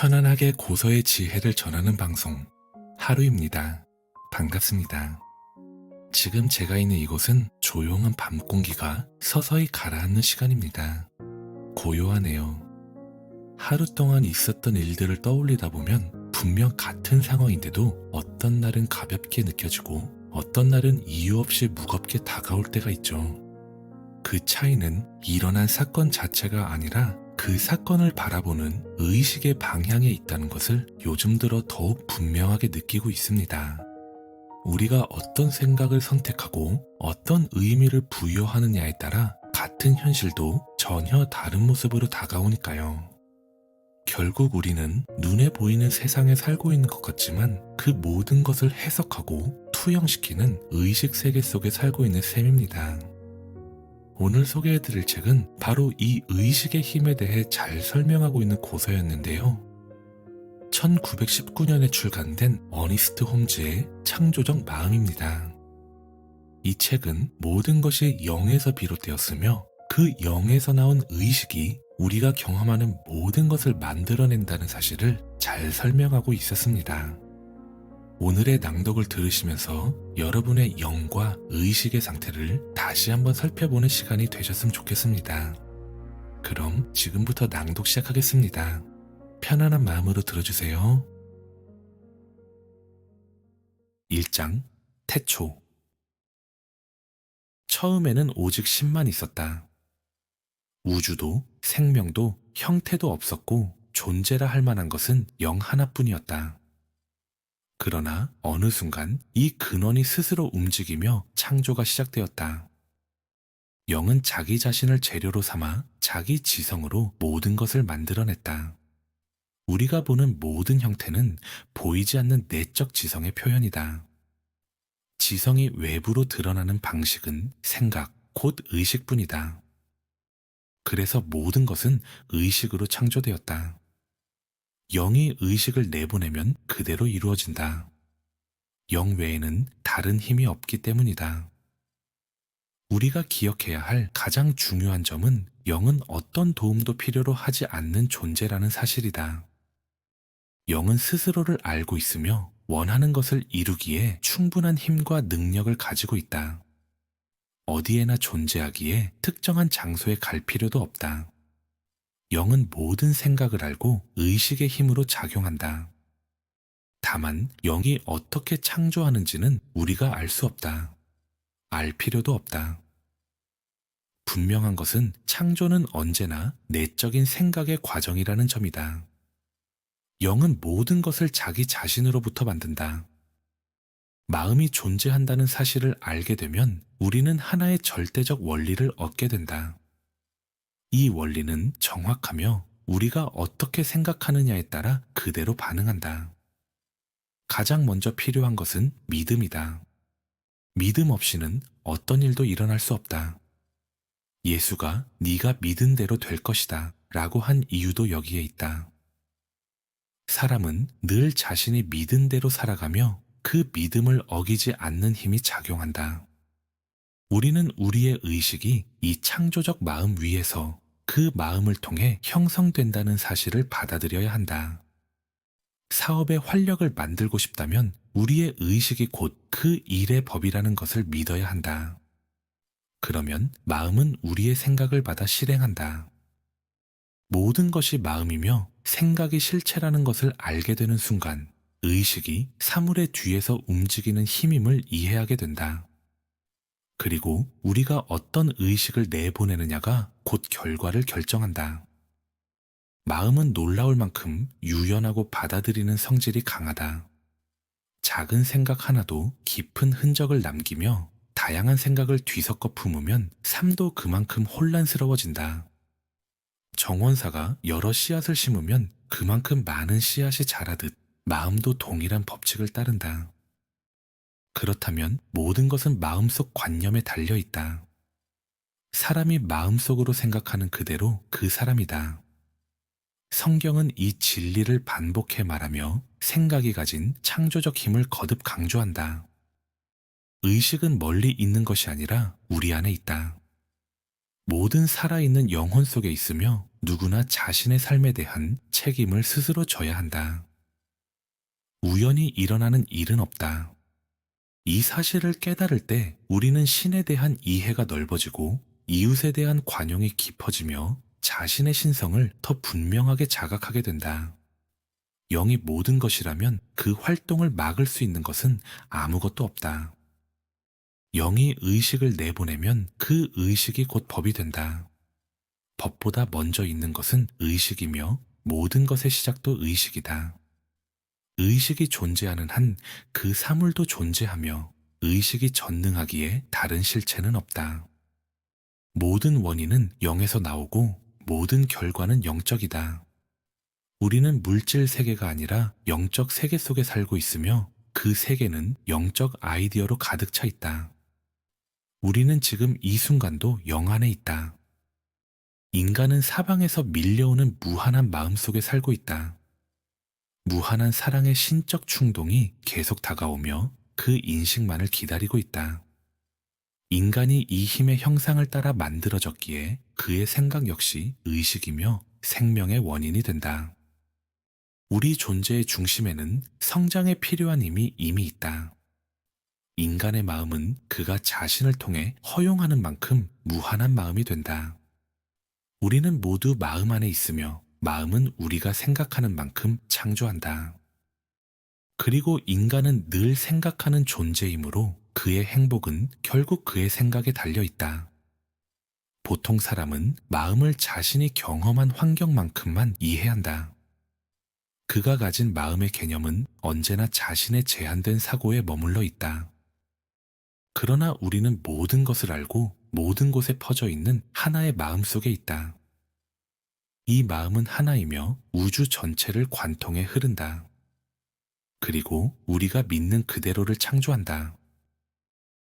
편안하게 고서의 지혜를 전하는 방송 하루입니다. 반갑습니다. 지금 제가 있는 이곳은 조용한 밤 공기가 서서히 가라앉는 시간입니다. 고요하네요. 하루 동안 있었던 일들을 떠올리다 보면 분명 같은 상황인데도 어떤 날은 가볍게 느껴지고 어떤 날은 이유 없이 무겁게 다가올 때가 있죠. 그 차이는 일어난 사건 자체가 아니라 그 사건을 바라보는 의식의 방향에 있다는 것을 요즘 들어 더욱 분명하게 느끼고 있습니다. 우리가 어떤 생각을 선택하고 어떤 의미를 부여하느냐에 따라 같은 현실도 전혀 다른 모습으로 다가오니까요. 결국 우리는 눈에 보이는 세상에 살고 있는 것 같지만 그 모든 것을 해석하고 투영시키는 의식 세계 속에 살고 있는 셈입니다. 오늘 소개해드릴 책은 바로 이 의식의 힘에 대해 잘 설명하고 있는 고서였는데요. 1919년에 출간된 어니스트 홈즈의 창조적 마음입니다. 이 책은 모든 것이 영에서 비롯되었으며 그 영에서 나온 의식이 우리가 경험하는 모든 것을 만들어낸다는 사실을 잘 설명하고 있었습니다. 오늘의 낭독을 들으시면서 여러분의 영과 의식의 상태를 다시 한번 살펴보는 시간이 되셨으면 좋겠습니다. 그럼 지금부터 낭독 시작하겠습니다. 편안한 마음으로 들어주세요. 1장 태초 처음에는 오직 신만 있었다. 우주도 생명도 형태도 없었고 존재라 할 만한 것은 영 하나뿐이었다. 그러나 어느 순간 이 근원이 스스로 움직이며 창조가 시작되었다. 영은 자기 자신을 재료로 삼아 자기 지성으로 모든 것을 만들어냈다. 우리가 보는 모든 형태는 보이지 않는 내적 지성의 표현이다. 지성이 외부로 드러나는 방식은 생각, 곧 의식뿐이다. 그래서 모든 것은 의식으로 창조되었다. 영이 의식을 내보내면 그대로 이루어진다. 영 외에는 다른 힘이 없기 때문이다. 우리가 기억해야 할 가장 중요한 점은 영은 어떤 도움도 필요로 하지 않는 존재라는 사실이다. 영은 스스로를 알고 있으며 원하는 것을 이루기에 충분한 힘과 능력을 가지고 있다. 어디에나 존재하기에 특정한 장소에 갈 필요도 없다. 영은 모든 생각을 알고 의식의 힘으로 작용한다. 다만 영이 어떻게 창조하는지는 우리가 알 수 없다. 알 필요도 없다. 분명한 것은 창조는 언제나 내적인 생각의 과정이라는 점이다. 영은 모든 것을 자기 자신으로부터 만든다. 마음이 존재한다는 사실을 알게 되면 우리는 하나의 절대적 원리를 얻게 된다. 이 원리는 정확하며 우리가 어떻게 생각하느냐에 따라 그대로 반응한다. 가장 먼저 필요한 것은 믿음이다. 믿음 없이는 어떤 일도 일어날 수 없다. 예수가 네가 믿은 대로 될 것이다 라고 한 이유도 여기에 있다. 사람은 늘 자신이 믿은 대로 살아가며 그 믿음을 어기지 않는 힘이 작용한다. 우리는 우리의 의식이 이 창조적 마음 위에서 그 마음을 통해 형성된다는 사실을 받아들여야 한다. 사업의 활력을 만들고 싶다면 우리의 의식이 곧 그 일의 법이라는 것을 믿어야 한다. 그러면 마음은 우리의 생각을 받아 실행한다. 모든 것이 마음이며 생각이 실체라는 것을 알게 되는 순간 의식이 사물의 뒤에서 움직이는 힘임을 이해하게 된다. 그리고 우리가 어떤 의식을 내보내느냐가 곧 결과를 결정한다. 마음은 놀라울 만큼 유연하고 받아들이는 성질이 강하다. 작은 생각 하나도 깊은 흔적을 남기며 다양한 생각을 뒤섞어 품으면 삶도 그만큼 혼란스러워진다. 정원사가 여러 씨앗을 심으면 그만큼 많은 씨앗이 자라듯 마음도 동일한 법칙을 따른다. 그렇다면 모든 것은 마음속 관념에 달려 있다. 사람이 마음속으로 생각하는 그대로 그 사람이다. 성경은 이 진리를 반복해 말하며 생각이 가진 창조적 힘을 거듭 강조한다. 의식은 멀리 있는 것이 아니라 우리 안에 있다. 모든 살아있는 영혼 속에 있으며 누구나 자신의 삶에 대한 책임을 스스로 져야 한다. 우연히 일어나는 일은 없다. 이 사실을 깨달을 때 우리는 신에 대한 이해가 넓어지고 이웃에 대한 관용이 깊어지며 자신의 신성을 더 분명하게 자각하게 된다. 영이 모든 것이라면 그 활동을 막을 수 있는 것은 아무것도 없다. 영이 의식을 내보내면 그 의식이 곧 법이 된다. 법보다 먼저 있는 것은 의식이며 모든 것의 시작도 의식이다. 의식이 존재하는 한 그 사물도 존재하며 의식이 전능하기에 다른 실체는 없다. 모든 원인은 영에서 나오고 모든 결과는 영적이다. 우리는 물질 세계가 아니라 영적 세계 속에 살고 있으며 그 세계는 영적 아이디어로 가득 차 있다. 우리는 지금 이 순간도 영 안에 있다. 인간은 사방에서 밀려오는 무한한 마음 속에 살고 있다. 무한한 사랑의 신적 충동이 계속 다가오며 그 인식만을 기다리고 있다. 인간이 이 힘의 형상을 따라 만들어졌기에 그의 생각 역시 의식이며 생명의 원인이 된다. 우리 존재의 중심에는 성장에 필요한 힘이 이미 있다. 인간의 마음은 그가 자신을 통해 허용하는 만큼 무한한 마음이 된다. 우리는 모두 마음 안에 있으며 마음은 우리가 생각하는 만큼 창조한다. 그리고 인간은 늘 생각하는 존재이므로 그의 행복은 결국 그의 생각에 달려 있다. 보통 사람은 마음을 자신이 경험한 환경만큼만 이해한다. 그가 가진 마음의 개념은 언제나 자신의 제한된 사고에 머물러 있다. 그러나 우리는 모든 것을 알고 모든 곳에 퍼져 있는 하나의 마음 속에 있다. 이 마음은 하나이며 우주 전체를 관통해 흐른다. 그리고 우리가 믿는 그대로를 창조한다.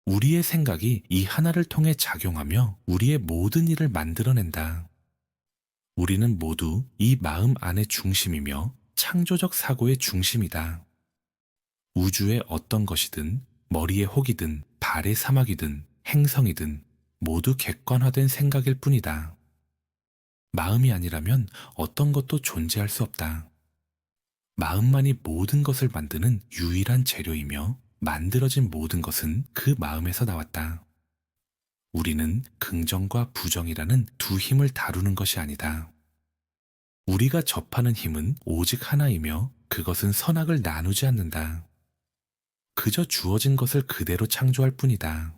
우리의 생각이 이 하나를 통해 작용하며 우리의 모든 일을 만들어낸다. 우리는 모두 이 마음 안의 중심이며 창조적 사고의 중심이다. 우주의 어떤 것이든 머리의 혹이든 발의 사막이든 행성이든 모두 객관화된 생각일 뿐이다. 마음이 아니라면 어떤 것도 존재할 수 없다. 마음만이 모든 것을 만드는 유일한 재료이며 만들어진 모든 것은 그 마음에서 나왔다. 우리는 긍정과 부정이라는 두 힘을 다루는 것이 아니다. 우리가 접하는 힘은 오직 하나이며 그것은 선악을 나누지 않는다. 그저 주어진 것을 그대로 창조할 뿐이다.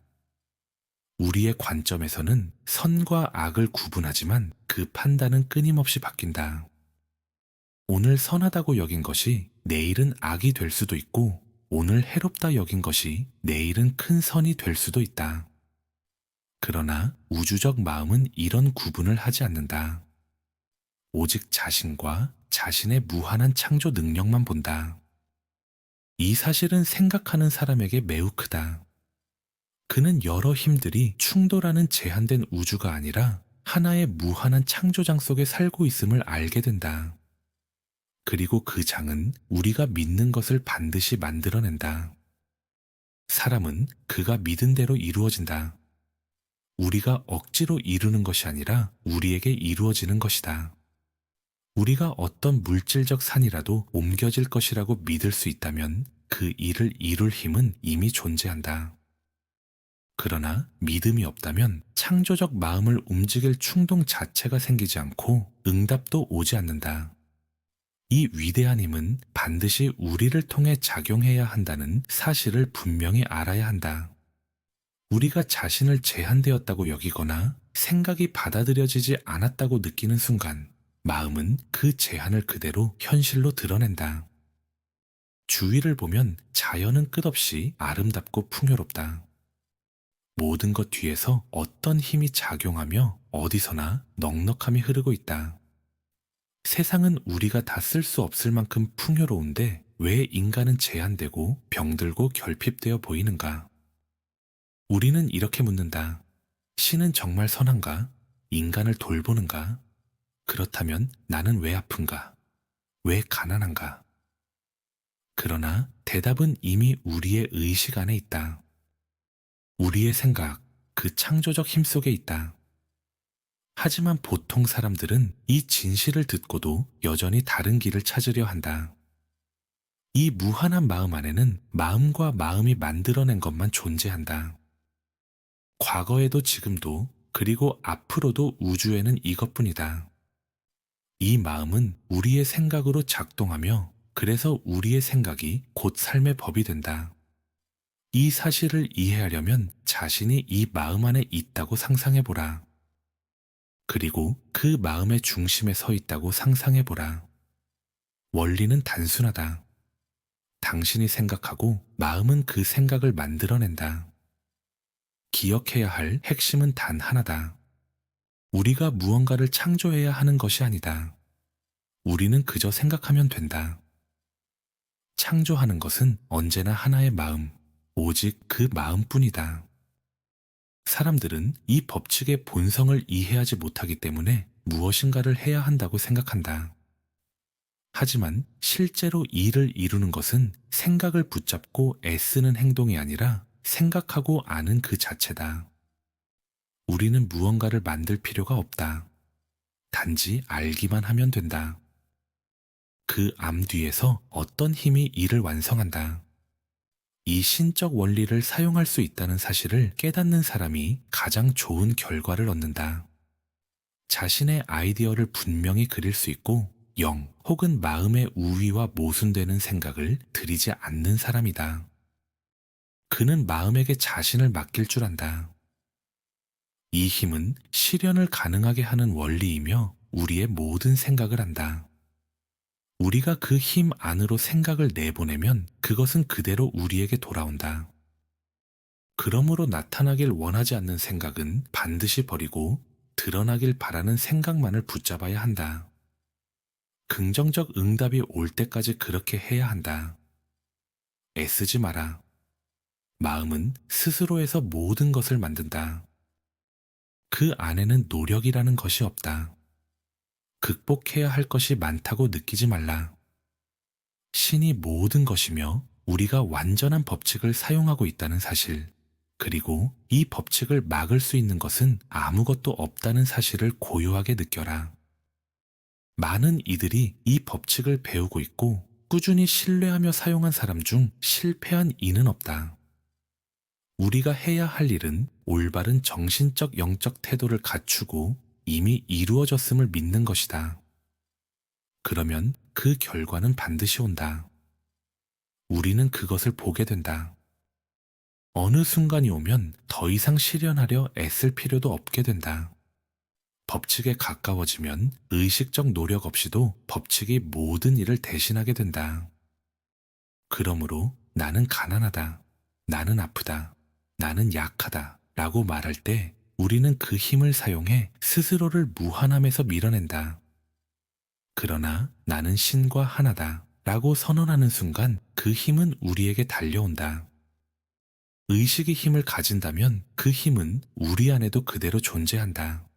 우리의 관점에서는 선과 악을 구분하지만 그 판단은 끊임없이 바뀐다. 오늘 선하다고 여긴 것이 내일은 악이 될 수도 있고 오늘 해롭다 여긴 것이 내일은 큰 선이 될 수도 있다. 그러나 우주적 마음은 이런 구분을 하지 않는다. 오직 자신과 자신의 무한한 창조 능력만 본다. 이 사실은 생각하는 사람에게 매우 크다. 그는 여러 힘들이 충돌하는 제한된 우주가 아니라 하나의 무한한 창조장 속에 살고 있음을 알게 된다. 그리고 그 장은 우리가 믿는 것을 반드시 만들어낸다. 사람은 그가 믿은 대로 이루어진다. 우리가 억지로 이루는 것이 아니라 우리에게 이루어지는 것이다. 우리가 어떤 물질적 산이라도 옮겨질 것이라고 믿을 수 있다면 그 일을 이룰 힘은 이미 존재한다. 그러나 믿음이 없다면 창조적 마음을 움직일 충동 자체가 생기지 않고 응답도 오지 않는다. 이 위대한 힘은 반드시 우리를 통해 작용해야 한다는 사실을 분명히 알아야 한다. 우리가 자신을 제한되었다고 여기거나 생각이 받아들여지지 않았다고 느끼는 순간 마음은 그 제한을 그대로 현실로 드러낸다. 주위를 보면 자연은 끝없이 아름답고 풍요롭다. 모든 것 뒤에서 어떤 힘이 작용하며 어디서나 넉넉함이 흐르고 있다. 세상은 우리가 다 쓸 수 없을 만큼 풍요로운데 왜 인간은 제한되고 병들고 결핍되어 보이는가? 우리는 이렇게 묻는다. 신은 정말 선한가? 인간을 돌보는가? 그렇다면 나는 왜 아픈가? 왜 가난한가? 그러나 대답은 이미 우리의 의식 안에 있다. 우리의 생각, 그 창조적 힘 속에 있다. 하지만 보통 사람들은 이 진실을 듣고도 여전히 다른 길을 찾으려 한다. 이 무한한 마음 안에는 마음과 마음이 만들어낸 것만 존재한다. 과거에도 지금도 그리고 앞으로도 우주에는 이것뿐이다. 이 마음은 우리의 생각으로 작동하며 그래서 우리의 생각이 곧 삶의 법이 된다. 이 사실을 이해하려면 자신이 이 마음 안에 있다고 상상해 보라. 그리고 그 마음의 중심에 서 있다고 상상해 보라. 원리는 단순하다. 당신이 생각하고 마음은 그 생각을 만들어낸다. 기억해야 할 핵심은 단 하나다. 우리가 무언가를 창조해야 하는 것이 아니다. 우리는 그저 생각하면 된다. 창조하는 것은 언제나 하나의 마음, 오직 그 마음뿐이다. 사람들은 이 법칙의 본성을 이해하지 못하기 때문에 무엇인가를 해야 한다고 생각한다. 하지만 실제로 일을 이루는 것은 생각을 붙잡고 애쓰는 행동이 아니라 생각하고 아는 그 자체다. 우리는 무언가를 만들 필요가 없다. 단지 알기만 하면 된다. 그 암 뒤에서 어떤 힘이 일을 완성한다. 이 신적 원리를 사용할 수 있다는 사실을 깨닫는 사람이 가장 좋은 결과를 얻는다. 자신의 아이디어를 분명히 그릴 수 있고 영 혹은 마음의 우위와 모순되는 생각을 들이지 않는 사람이다. 그는 마음에게 자신을 맡길 줄 안다. 이 힘은 실현을 가능하게 하는 원리이며 우리의 모든 생각을 한다. 우리가 그 힘 안으로 생각을 내보내면 그것은 그대로 우리에게 돌아온다. 그러므로 나타나길 원하지 않는 생각은 반드시 버리고 드러나길 바라는 생각만을 붙잡아야 한다. 긍정적 응답이 올 때까지 그렇게 해야 한다. 애쓰지 마라. 마음은 스스로에서 모든 것을 만든다. 그 안에는 노력이라는 것이 없다. 극복해야 할 것이 많다고 느끼지 말라. 신이 모든 것이며 우리가 완전한 법칙을 사용하고 있다는 사실, 그리고 이 법칙을 막을 수 있는 것은 아무것도 없다는 사실을 고요하게 느껴라. 많은 이들이 이 법칙을 배우고 있고 꾸준히 신뢰하며 사용한 사람 중 실패한 이는 없다. 우리가 해야 할 일은 올바른 정신적 영적 태도를 갖추고 이미 이루어졌음을 믿는 것이다. 그러면 그 결과는 반드시 온다. 우리는 그것을 보게 된다. 어느 순간이 오면 더 이상 실현하려 애쓸 필요도 없게 된다. 법칙에 가까워지면 의식적 노력 없이도 법칙이 모든 일을 대신하게 된다. 그러므로 나는 가난하다. 나는 아프다. 나는 약하다. 라고 말할 때 우리는 그 힘을 사용해 스스로를 무한함에서 밀어낸다. 그러나 나는 신과 하나다. 라고 선언하는 순간 그 힘은 우리에게 달려온다. 의식의 힘을 가진다면 그 힘은 우리 안에도 그대로 존재한다.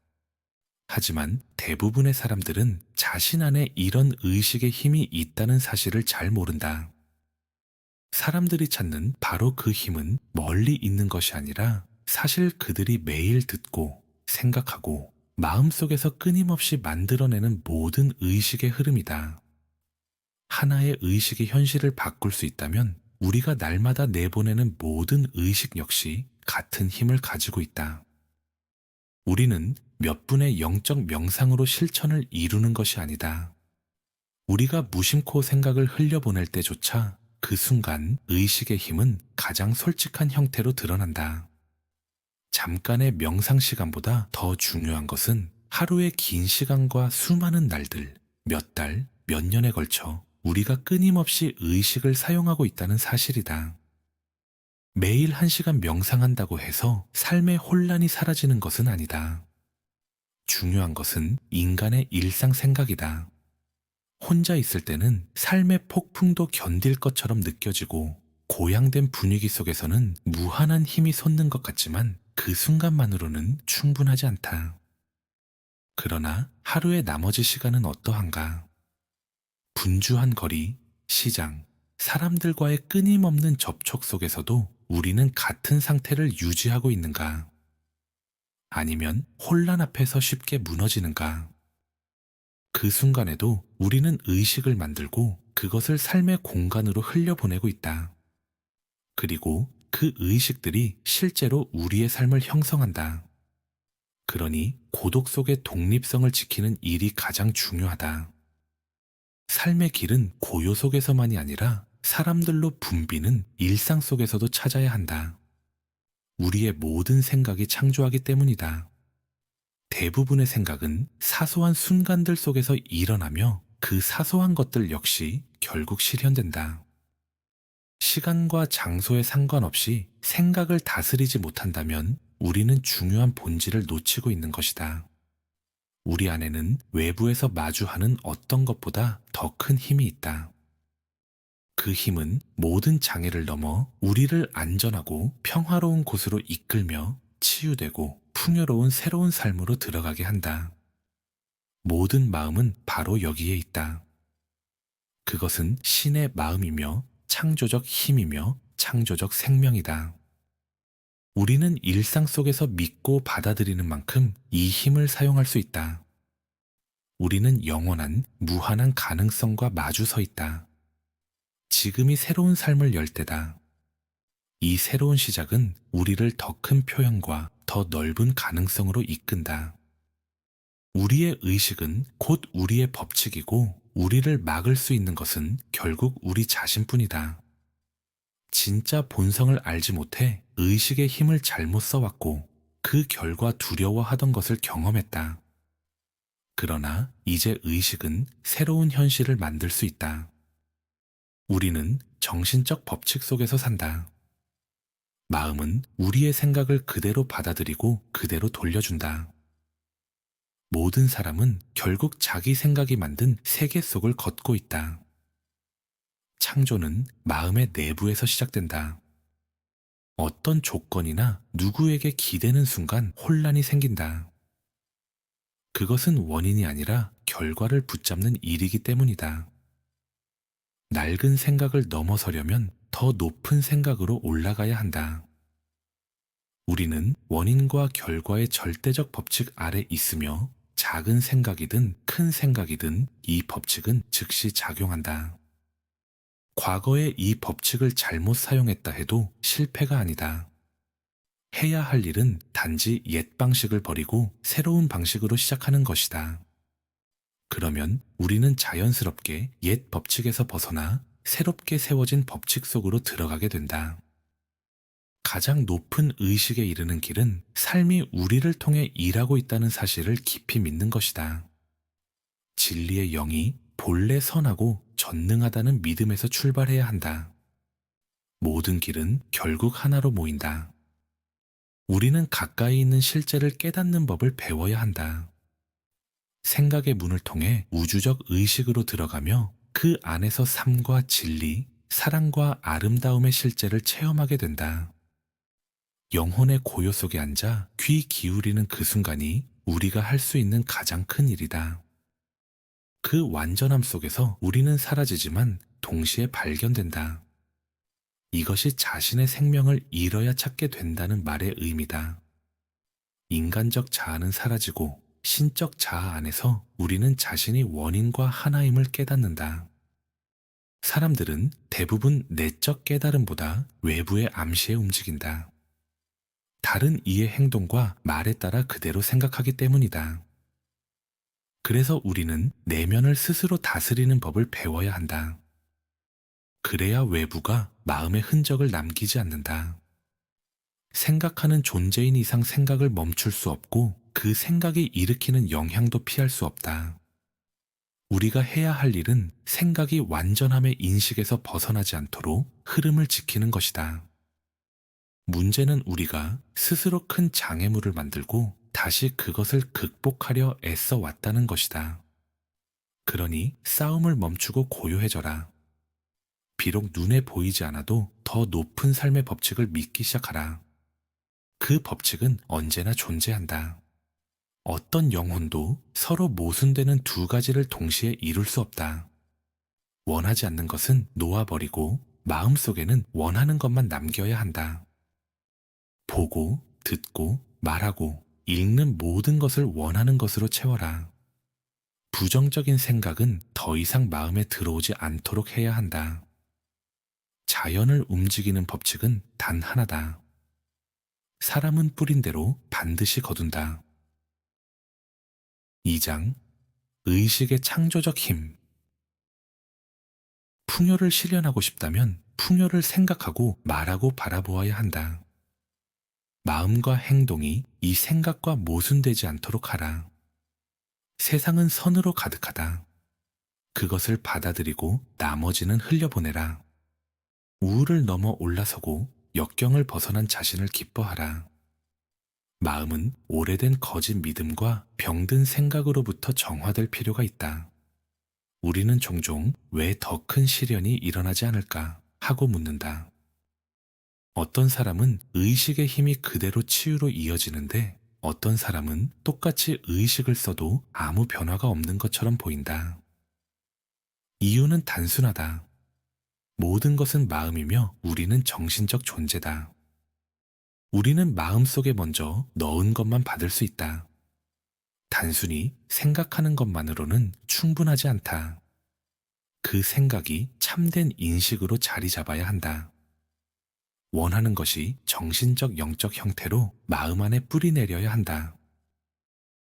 하지만 대부분의 사람들은 자신 안에 이런 의식의 힘이 있다는 사실을 잘 모른다. 사람들이 찾는 바로 그 힘은 멀리 있는 것이 아니라 사실 그들이 매일 듣고 생각하고 마음속에서 끊임없이 만들어내는 모든 의식의 흐름이다. 하나의 의식의 현실을 바꿀 수 있다면 우리가 날마다 내보내는 모든 의식 역시 같은 힘을 가지고 있다. 우리는 몇 분의 영적 명상으로 실천을 이루는 것이 아니다. 우리가 무심코 생각을 흘려보낼 때조차 그 순간 의식의 힘은 가장 솔직한 형태로 드러난다. 잠깐의 명상 시간보다 더 중요한 것은 하루의 긴 시간과 수많은 날들, 몇 달, 몇 년에 걸쳐 우리가 끊임없이 의식을 사용하고 있다는 사실이다. 매일 한 시간 명상한다고 해서 삶의 혼란이 사라지는 것은 아니다. 중요한 것은 인간의 일상 생각이다. 혼자 있을 때는 삶의 폭풍도 견딜 것처럼 느껴지고 고양된 분위기 속에서는 무한한 힘이 솟는 것 같지만 그 순간만으로는 충분하지 않다. 그러나 하루의 나머지 시간은 어떠한가? 분주한 거리, 시장, 사람들과의 끊임없는 접촉 속에서도 우리는 같은 상태를 유지하고 있는가? 아니면 혼란 앞에서 쉽게 무너지는가? 그 순간에도 우리는 의식을 만들고 그것을 삶의 공간으로 흘려보내고 있다. 그리고 그 의식들이 실제로 우리의 삶을 형성한다. 그러니 고독 속의 독립성을 지키는 일이 가장 중요하다. 삶의 길은 고요 속에서만이 아니라 사람들로 붐비는 일상 속에서도 찾아야 한다. 우리의 모든 생각이 창조하기 때문이다. 대부분의 생각은 사소한 순간들 속에서 일어나며 그 사소한 것들 역시 결국 실현된다. 시간과 장소에 상관없이 생각을 다스리지 못한다면 우리는 중요한 본질을 놓치고 있는 것이다. 우리 안에는 외부에서 마주하는 어떤 것보다 더 큰 힘이 있다. 그 힘은 모든 장애를 넘어 우리를 안전하고 평화로운 곳으로 이끌며 치유되고 풍요로운 새로운 삶으로 들어가게 한다. 모든 마음은 바로 여기에 있다. 그것은 신의 마음이며 창조적 힘이며 창조적 생명이다. 우리는 일상 속에서 믿고 받아들이는 만큼 이 힘을 사용할 수 있다. 우리는 영원한 무한한 가능성과 마주 서 있다. 지금이 새로운 삶을 열 때다. 이 새로운 시작은 우리를 더 큰 표현과 더 넓은 가능성으로 이끈다. 우리의 의식은 곧 우리의 법칙이고 우리를 막을 수 있는 것은 결국 우리 자신뿐이다. 진짜 본성을 알지 못해 의식의 힘을 잘못 써왔고 그 결과 두려워하던 것을 경험했다. 그러나 이제 의식은 새로운 현실을 만들 수 있다. 우리는 정신적 법칙 속에서 산다. 마음은 우리의 생각을 그대로 받아들이고 그대로 돌려준다. 모든 사람은 결국 자기 생각이 만든 세계 속을 걷고 있다. 창조는 마음의 내부에서 시작된다. 어떤 조건이나 누구에게 기대는 순간 혼란이 생긴다. 그것은 원인이 아니라 결과를 붙잡는 일이기 때문이다. 낡은 생각을 넘어서려면 더 높은 생각으로 올라가야 한다. 우리는 원인과 결과의 절대적 법칙 아래 있으며 작은 생각이든 큰 생각이든 이 법칙은 즉시 작용한다. 과거에 이 법칙을 잘못 사용했다 해도 실패가 아니다. 해야 할 일은 단지 옛 방식을 버리고 새로운 방식으로 시작하는 것이다. 그러면 우리는 자연스럽게 옛 법칙에서 벗어나 새롭게 세워진 법칙 속으로 들어가게 된다. 가장 높은 의식에 이르는 길은 삶이 우리를 통해 일하고 있다는 사실을 깊이 믿는 것이다. 진리의 영이 본래 선하고 전능하다는 믿음에서 출발해야 한다. 모든 길은 결국 하나로 모인다. 우리는 가까이 있는 실제를 깨닫는 법을 배워야 한다. 생각의 문을 통해 우주적 의식으로 들어가며 그 안에서 삶과 진리, 사랑과 아름다움의 실제를 체험하게 된다. 영혼의 고요 속에 앉아 귀 기울이는 그 순간이 우리가 할 수 있는 가장 큰 일이다. 그 완전함 속에서 우리는 사라지지만 동시에 발견된다. 이것이 자신의 생명을 잃어야 찾게 된다는 말의 의미다. 인간적 자아는 사라지고 신적 자아 안에서 우리는 자신이 원인과 하나임을 깨닫는다. 사람들은 대부분 내적 깨달음보다 외부의 암시에 움직인다. 다른 이의 행동과 말에 따라 그대로 생각하기 때문이다. 그래서 우리는 내면을 스스로 다스리는 법을 배워야 한다. 그래야 외부가 마음의 흔적을 남기지 않는다. 생각하는 존재인 이상 생각을 멈출 수 없고 그 생각이 일으키는 영향도 피할 수 없다. 우리가 해야 할 일은 생각이 완전함의 인식에서 벗어나지 않도록 흐름을 지키는 것이다. 문제는 우리가 스스로 큰 장애물을 만들고 다시 그것을 극복하려 애써 왔다는 것이다. 그러니 싸움을 멈추고 고요해져라. 비록 눈에 보이지 않아도 더 높은 삶의 법칙을 믿기 시작하라. 그 법칙은 언제나 존재한다. 어떤 영혼도 서로 모순되는 두 가지를 동시에 이룰 수 없다. 원하지 않는 것은 놓아버리고 마음속에는 원하는 것만 남겨야 한다. 보고, 듣고, 말하고, 읽는 모든 것을 원하는 것으로 채워라. 부정적인 생각은 더 이상 마음에 들어오지 않도록 해야 한다. 자연을 움직이는 법칙은 단 하나다. 사람은 뿌린 대로 반드시 거둔다. 2장 의식의 창조적 힘 풍요를 실현하고 싶다면 풍요를 생각하고 말하고 바라보아야 한다. 마음과 행동이 이 생각과 모순되지 않도록 하라. 세상은 선으로 가득하다. 그것을 받아들이고 나머지는 흘려보내라. 우울을 넘어 올라서고 역경을 벗어난 자신을 기뻐하라. 마음은 오래된 거짓 믿음과 병든 생각으로부터 정화될 필요가 있다. 우리는 종종 왜 더 큰 시련이 일어나지 않을까 하고 묻는다. 어떤 사람은 의식의 힘이 그대로 치유로 이어지는데 어떤 사람은 똑같이 의식을 써도 아무 변화가 없는 것처럼 보인다. 이유는 단순하다. 모든 것은 마음이며 우리는 정신적 존재다. 우리는 마음 속에 먼저 넣은 것만 받을 수 있다. 단순히 생각하는 것만으로는 충분하지 않다. 그 생각이 참된 인식으로 자리 잡아야 한다. 원하는 것이 정신적 영적 형태로 마음 안에 뿌리 내려야 한다.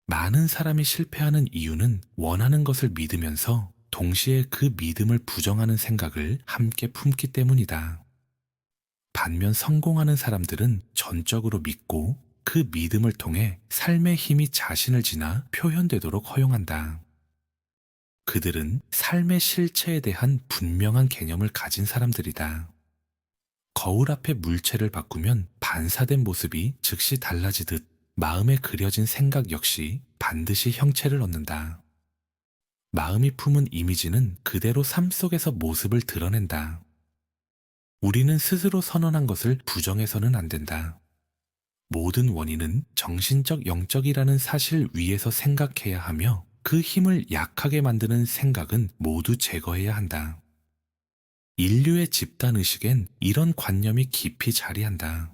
많은 사람이 실패하는 이유는 원하는 것을 믿으면서 동시에 그 믿음을 부정하는 생각을 함께 품기 때문이다. 반면 성공하는 사람들은 전적으로 믿고 그 믿음을 통해 삶의 힘이 자신을 지나 표현되도록 허용한다. 그들은 삶의 실체에 대한 분명한 개념을 가진 사람들이다. 거울 앞에 물체를 바꾸면 반사된 모습이 즉시 달라지듯 마음에 그려진 생각 역시 반드시 형체를 얻는다. 마음이 품은 이미지는 그대로 삶 속에서 모습을 드러낸다. 우리는 스스로 선언한 것을 부정해서는 안 된다. 모든 원인은 정신적 영적이라는 사실 위에서 생각해야 하며 그 힘을 약하게 만드는 생각은 모두 제거해야 한다. 인류의 집단 의식엔 이런 관념이 깊이 자리한다.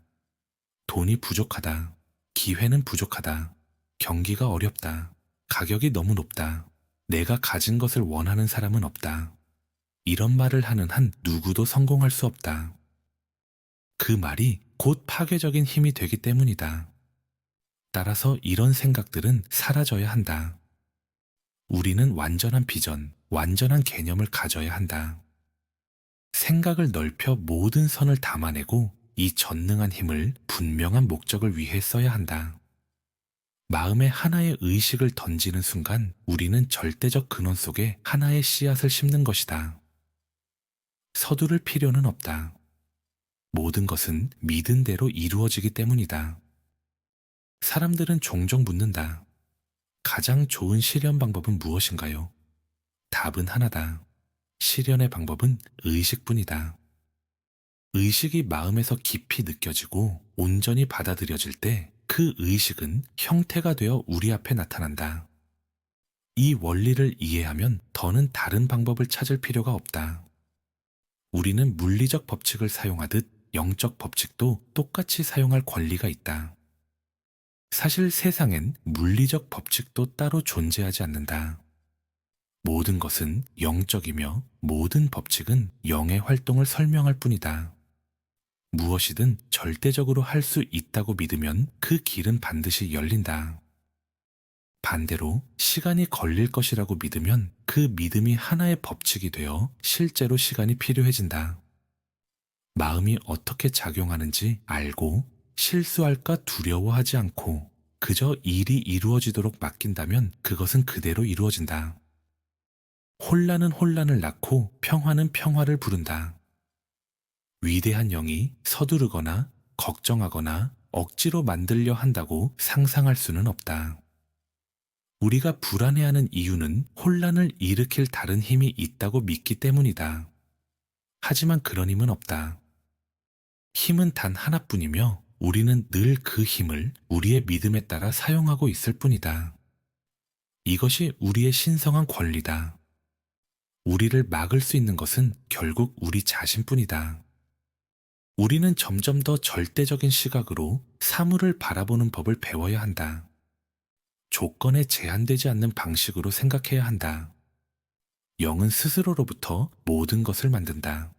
돈이 부족하다. 기회는 부족하다. 경기가 어렵다. 가격이 너무 높다. 내가 가진 것을 원하는 사람은 없다. 이런 말을 하는 한 누구도 성공할 수 없다. 그 말이 곧 파괴적인 힘이 되기 때문이다. 따라서 이런 생각들은 사라져야 한다. 우리는 완전한 비전, 완전한 개념을 가져야 한다. 생각을 넓혀 모든 선을 담아내고 이 전능한 힘을 분명한 목적을 위해 써야 한다. 마음에 하나의 의식을 던지는 순간 우리는 절대적 근원 속에 하나의 씨앗을 심는 것이다. 서두를 필요는 없다. 모든 것은 믿은 대로 이루어지기 때문이다. 사람들은 종종 묻는다. 가장 좋은 실현 방법은 무엇인가요? 답은 하나다. 실현의 방법은 의식뿐이다. 의식이 마음에서 깊이 느껴지고 온전히 받아들여질 때 그 의식은 형태가 되어 우리 앞에 나타난다. 이 원리를 이해하면 더는 다른 방법을 찾을 필요가 없다. 우리는 물리적 법칙을 사용하듯 영적 법칙도 똑같이 사용할 권리가 있다. 사실 세상엔 물리적 법칙도 따로 존재하지 않는다. 모든 것은 영적이며 모든 법칙은 영의 활동을 설명할 뿐이다. 무엇이든 절대적으로 할 수 있다고 믿으면 그 길은 반드시 열린다. 반대로 시간이 걸릴 것이라고 믿으면 그 믿음이 하나의 법칙이 되어 실제로 시간이 필요해진다. 마음이 어떻게 작용하는지 알고 실수할까 두려워하지 않고 그저 일이 이루어지도록 맡긴다면 그것은 그대로 이루어진다. 혼란은 혼란을 낳고 평화는 평화를 부른다. 위대한 영이 서두르거나 걱정하거나 억지로 만들려 한다고 상상할 수는 없다. 우리가 불안해하는 이유는 혼란을 일으킬 다른 힘이 있다고 믿기 때문이다. 하지만 그런 힘은 없다. 힘은 단 하나뿐이며 우리는 늘 그 힘을 우리의 믿음에 따라 사용하고 있을 뿐이다. 이것이 우리의 신성한 권리다. 우리를 막을 수 있는 것은 결국 우리 자신뿐이다. 우리는 점점 더 절대적인 시각으로 사물을 바라보는 법을 배워야 한다. 조건에 제한되지 않는 방식으로 생각해야 한다. 영은 스스로로부터 모든 것을 만든다.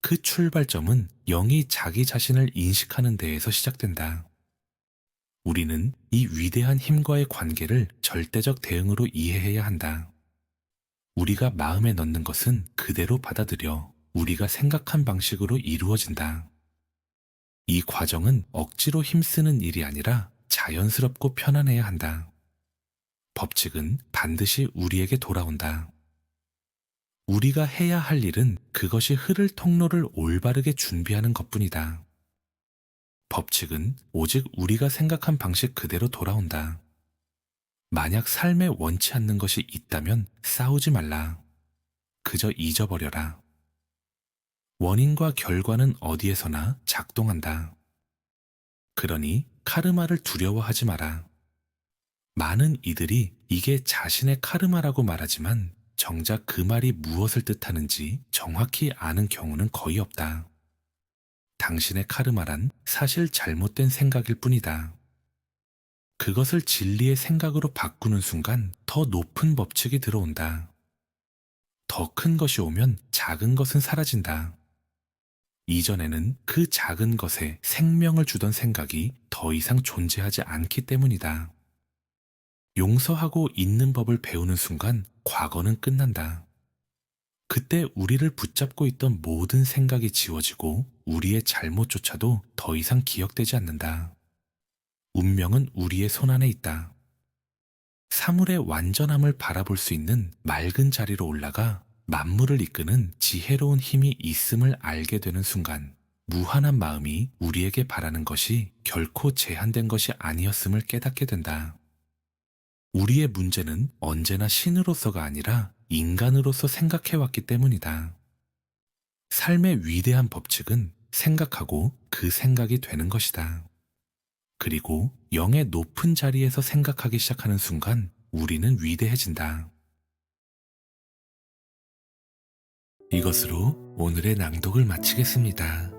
그 출발점은 영이 자기 자신을 인식하는 데에서 시작된다. 우리는 이 위대한 힘과의 관계를 절대적 대응으로 이해해야 한다. 우리가 마음에 넣는 것은 그대로 받아들여 우리가 생각한 방식으로 이루어진다. 이 과정은 억지로 힘쓰는 일이 아니라 자연스럽고 편안해야 한다. 법칙은 반드시 우리에게 돌아온다. 우리가 해야 할 일은 그것이 흐를 통로를 올바르게 준비하는 것뿐이다. 법칙은 오직 우리가 생각한 방식 그대로 돌아온다. 만약 삶에 원치 않는 것이 있다면 싸우지 말라. 그저 잊어버려라. 원인과 결과는 어디에서나 작동한다. 그러니 카르마를 두려워하지 마라. 많은 이들이 이게 자신의 카르마라고 말하지만 정작 그 말이 무엇을 뜻하는지 정확히 아는 경우는 거의 없다. 당신의 카르마란 사실 잘못된 생각일 뿐이다. 그것을 진리의 생각으로 바꾸는 순간 더 높은 법칙이 들어온다. 더 큰 것이 오면 작은 것은 사라진다. 이전에는 그 작은 것에 생명을 주던 생각이 더 이상 존재하지 않기 때문이다. 용서하고 있는 법을 배우는 순간 과거는 끝난다. 그때 우리를 붙잡고 있던 모든 생각이 지워지고 우리의 잘못조차도 더 이상 기억되지 않는다. 운명은 우리의 손안에 있다. 사물의 완전함을 바라볼 수 있는 맑은 자리로 올라가 만물을 이끄는 지혜로운 힘이 있음을 알게 되는 순간 무한한 마음이 우리에게 바라는 것이 결코 제한된 것이 아니었음을 깨닫게 된다. 우리의 문제는 언제나 신으로서가 아니라 인간으로서 생각해왔기 때문이다. 삶의 위대한 법칙은 생각하고 그 생각이 되는 것이다. 그리고 영의 높은 자리에서 생각하기 시작하는 순간 우리는 위대해진다. 이것으로 오늘의 낭독을 마치겠습니다.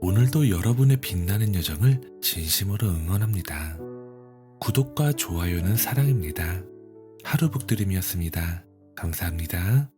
오늘도 여러분의 빛나는 여정을 진심으로 응원합니다. 구독과 좋아요는 사랑입니다. 하루 북드림이었습니다. 감사합니다.